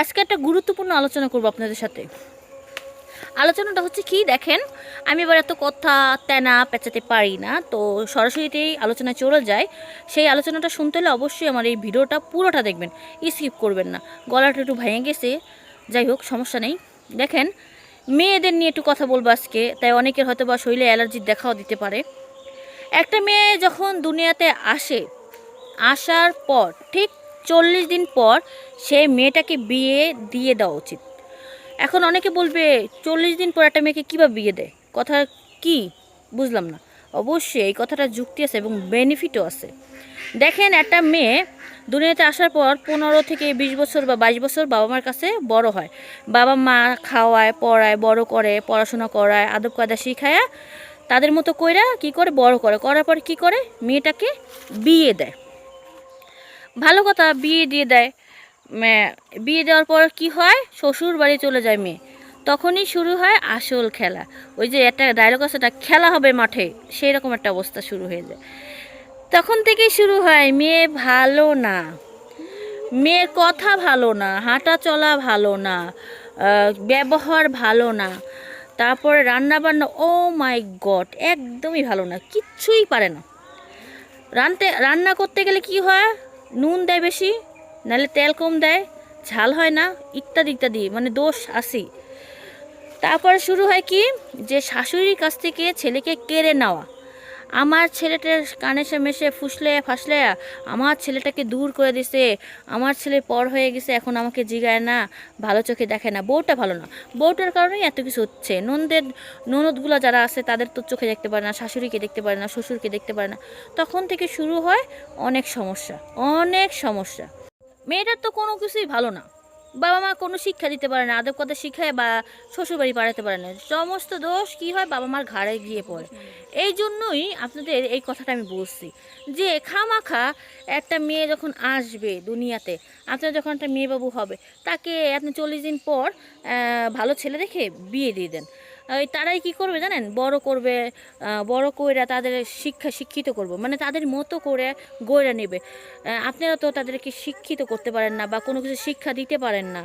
আজকে একটা গুরুত্বপূর্ণ আলোচনা করব আপনাদের সাথে। আলোচনাটা হচ্ছে কি, দেখেন, আমি এবার এত কথা তেনা পেঁচাতে পারি না, তো সরাসরিতেই আলোচনা চলে যায় সেই আলোচনাটা শুনতে হলে অবশ্যই আমার এই ভিডিওটা পুরোটা দেখবেন, স্কিপ করবেন না। গলাটা একটু ভেঙে গেছে, যাই হোক, সমস্যা নেই। দেখেন, মেয়েদের নিয়ে একটু কথা বলব আজকে, তাই অনেকের হয়তো বা শরীরে অ্যালার্জির দেখাও দিতে পারে। একটা মেয়ে যখন দুনিয়াতে আসে, আসার পর, ঠিক চল্লিশ দিন পর সেই মেয়েটাকে বিয়ে দিয়ে দেওয়া উচিত। এখন অনেকে বলবে, চল্লিশ দিন পর একটা মেয়েকে কীভাবে বিয়ে দেয়? কথা কি? বুঝলাম না। অবশ্যই এই কথাটা যুক্তি আছে এবং বেনিফিটও আছে। দেখেন, একটা মেয়ে দুনিয়াতে আসার পর পনেরো থেকে বিশ বছর বা বাইশ বছর বাবা মার কাছে বড় হয়। বাবা মা খাওয়ায়, পড়ায়, বড় করে, পড়াশোনা করায়, আদব কায়দা শিখায় তাদের মতো কইরা কি করে? বড় করে। করার পর কি করে? মেয়েটাকে বিয়ে দেয়। ভালো কথা, বিয়ে দিয়ে দেয়। বিয়ে দেওয়ার পর কি হয়? শ্বশুর বাড়ি চলে যায় মেয়ে। তখনই শুরু হয় আসল খেলা। ওই যে একটা ডায়লগ আছে, একটা খেলা হবে মাঠে সেই রকম একটা অবস্থা শুরু হয়ে যায়। তখন থেকেই শুরু হয়, মেয়ে ভালো না। মেয়ের কথা ভালো না, হাঁটা চলা ভালো না ব্যবহার ভালো না। তারপরে রান্না বান্না ও মাই গড, একদমই ভালো না, কিচ্ছুই পারে না। রানতে, রান্না করতে গেলে কি হয়? নুন দেয় বেশি, নাহলে তেল কম দেয়, ঝাল হয় না, ইত্যাদি ইত্যাদি মানে দোষ আসি তারপরে শুরু হয় কি? যে শাশুড়ির কাছ থেকে ছেলেকে কেড়ে নেওয়া। আমার ছেলেটার কানে সে মেশে, ফুসলে, ফাসলে, আমার ছেলেটাকে দূর করে দিছে। আমার ছেলে পর হয়ে গেছে, এখন আমাকে জিগায় না, ভালো চোখে দেখে না। বউটা ভালো না। বউটার কারণেই এত কিছু হচ্ছে। ননদের, ননদগুলো যারা আছে, তাদের তো চোখে দেখতে পারে না, শাশুড়িকে দেখতে পারে না, শ্বশুরকে দেখতে পারে না। তখন থেকে শুরু হয় অনেক সমস্যা অনেক সমস্যা। মেয়েটার তো কোনো কিছুই ভালো না। বাবা মা কোনো শিক্ষা দিতে পারে না, আদব কথা শিখায় বা শ্বশুরবাড়ি পাড়াতে পারে না। সমস্ত দোষ কি হয়? বাবা মার ঘাড়ে গিয়ে পড়ে। এই জন্যই আপনাদের এই কথাটা আমি বলছি যে, খামাখা একটা মেয়ে যখন আসবে দুনিয়াতে, আপনার যখন একটা মেয়ে বাবু হবে, তাকে আপনি চল্লিশ দিন পর ভালো ছেলে দেখে বিয়ে দিয়ে দেন। ওই তারাই কি করবে জানেন? বড় করবে বড় কইরা তাদের শিক্ষা শিক্ষিত করব। মানে তাদের মতো করে গড়ে নেবে। আপনারা তো তাদেরকে শিক্ষিত করতে পারেন না বা কোনো কিছু শিক্ষা দিতে পারেন না।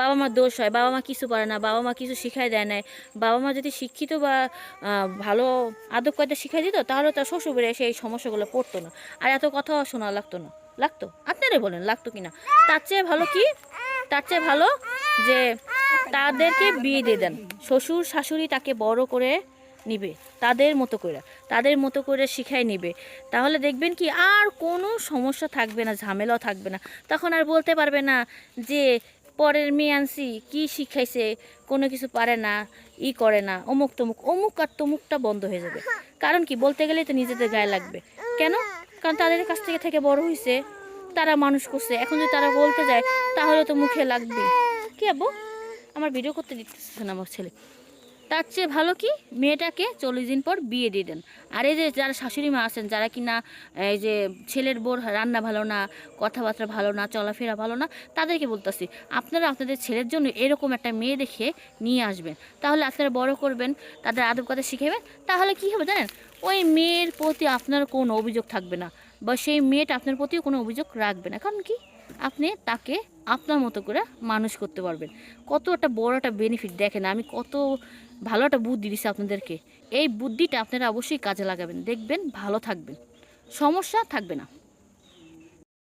বাবা মার দোষ হয়, বাবা মা কিছু পারে না, বাবা মা কিছু শিখাই দেয় না বাবা মা যদি শিক্ষিত বা ভালো আদব কায়দা শিখাই দিত, তাহলে তার শ্বশুরবাড়ি এসে এই সমস্যাগুলো পড়তো না। আর এত কথাও শোনা লাগতো না। লাগতো? আপনারাই বলেন, লাগতো কি না তার চেয়ে ভালো কি? তার চেয়ে ভালো যে তাদেরকে বিয়ে দিয়ে দেন। শ্বশুর, শাশুড়ি তাকে বড় করে নিবে, তাদের মতো করে, তাদের মতো করে শিখাই নিবে। তাহলে দেখবেন কি আর কোনো সমস্যা থাকবে না, ঝামেলাও থাকবে না। তখন আর বলতে পারবে না যে পরের মেয়ে আনছি, কি শিখাইছে, কোনো কিছু পারে না, ই করে না, অমুক তমুক, অমুক আর তমুকটা বন্ধ হয়ে যাবে। কারণ কি বলতে গেলেই তো নিজেদের গায়ে লাগবে। কেন? কারণ তাদের কাছ থেকে থেকে বড় হয়েছে তারা মানুষ করছে। এখন যদি তারা বলতে যায়, তাহলে তো মুখে লাগবে কি আব্বু? আমার ভিডিও করতে দিতেছে না আমার ছেলে। তার চেয়ে ভালো কি? মেয়েটাকে চল্লিশ দিন পর বিয়ে দিয়ে দেন। আর এই যে যারা শাশুড়ি মা আছেন, যারা কি না এই যে ছেলের বোর রান্না ভালো না, কথাবার্তা ভালো না, চলাফেরা ভালো না, তাদেরকে বলতেছি, আপনারা আপনাদের ছেলের জন্য এরকম একটা মেয়ে দেখে নিয়ে আসবেন। তাহলে আপনারা বড় করবেন, তাদের আদব কথা শিখাবেন তাহলে কি হবে জানেন? ওই মেয়ের প্রতি আপনার কোনো অভিযোগ থাকবে না। বা সেই মেয়েটা আপনার প্রতিও কোনো অভিযোগ রাখবে না। কারণ কি? আপনি তাকে আপনার মতো করে মানুষ করতে পারবেন। কত একটা বড় একটা বেনিফিট দেখেন, আমি কত ভালো একটা বুদ্ধি দিচ্ছি আপনাদেরকে। এই বুদ্ধিটা আপনারা অবশ্যই কাজে লাগাবেন, দেখবেন, ভালো থাকবেন। সমস্যা থাকবে না।